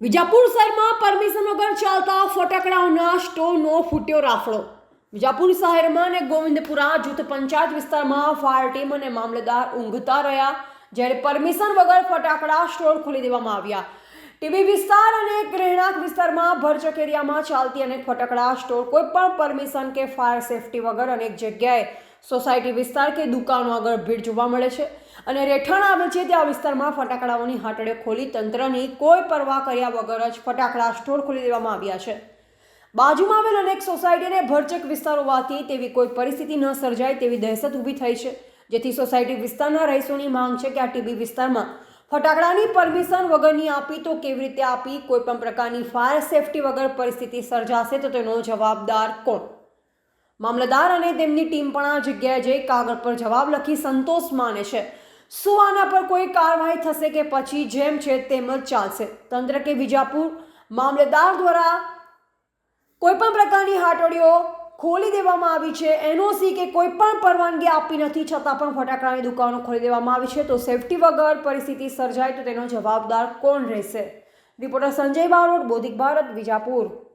વિજાપુર શહેરમાં પરમિશન વગર ચાલતા ફટાકડાઓના સ્ટોરનો ફૂટ્યો રાફડો. વિજાપુર શહેરમાં અને ગોવિંદપુરા જૂથ પંચાયત વિસ્તારમાં ફાયર ટીમ અને મામલતદાર ઊંઘતા રહ્યા, જ્યારે પરમિશન વગર ફટાકડા સ્ટોર ખોલી દેવામાં આવ્યા. ટીબી વિસ્તાર અને રહેણાંક વિસ્તારમાં ભરચક એરિયામાં ચાલતી અનેક ફટાકડા, સ્ટોર કોઈ પણ પરમિશન કે ફાયર સેફટી વગર અનેક જગ્યાએ સોસાયટી વિસ્તાર કે દુકાનો આગળ ભીડ જોવા મળે છે. અને રહેઠાણ આવે છે ત્યાં વિસ્તારમાં ફટાકડાઓની હાટડે ખોલી તંત્રની કોઈ પરવા કર્યા વગર જ ફટાકડા, સ્ટોર ખોલી દેવામાં આવ્યા છે. બાજુમાં આવેલ અનેક સોસાયટી અને ભરચક વિસ્તાર હોવાથી તેવી કોઈ પરિસ્થિતિ ન સર્જાય તેવી દહેશત ઊભી થઈ છે. જેથી સોસાયટી વિસ્તારના રહીશોની માંગ છે કે આ ટીબી વિસ્તારમાં ફટાકડાની પરમિશન વગરની આપી, તો કેવી રીતે આપી? કોઈ પણ પ્રકારની ફાયર સેફટી વગર પરિસ્થિતિ સર્જાશે, તો તેનો જવાબદાર કોણ? મામલતદાર અને તેમની ટીમ પણ આ જગ્યાએ જઈ કાગળ પર જવાબ લખી સંતોષ માને છે. શું આના પર કોઈ કાર્યવાહી થશે કે પછી જેમ છે તેમ જ ચાલશે? તંત્ર કે વિજાપુર? મામલતદાર દ્વારા કોઈ પણ પ્રકારની હાટડીઓ ખોલી દેવામાં આવી છે. એનઓસી કે કોઈ પણ પરવાનગી આપી નથી છતાં પણ ફટાકડાની દુકાનો ખોલી દેવામાં આવી છે. તો સેફટી વગર પરિસ્થિતિ સર્જાય તો તેનો જવાબદાર કોણ રહેશે? રિપોર્ટર સંજય બારોટ, બોધિક ભારત, વિજાપુર.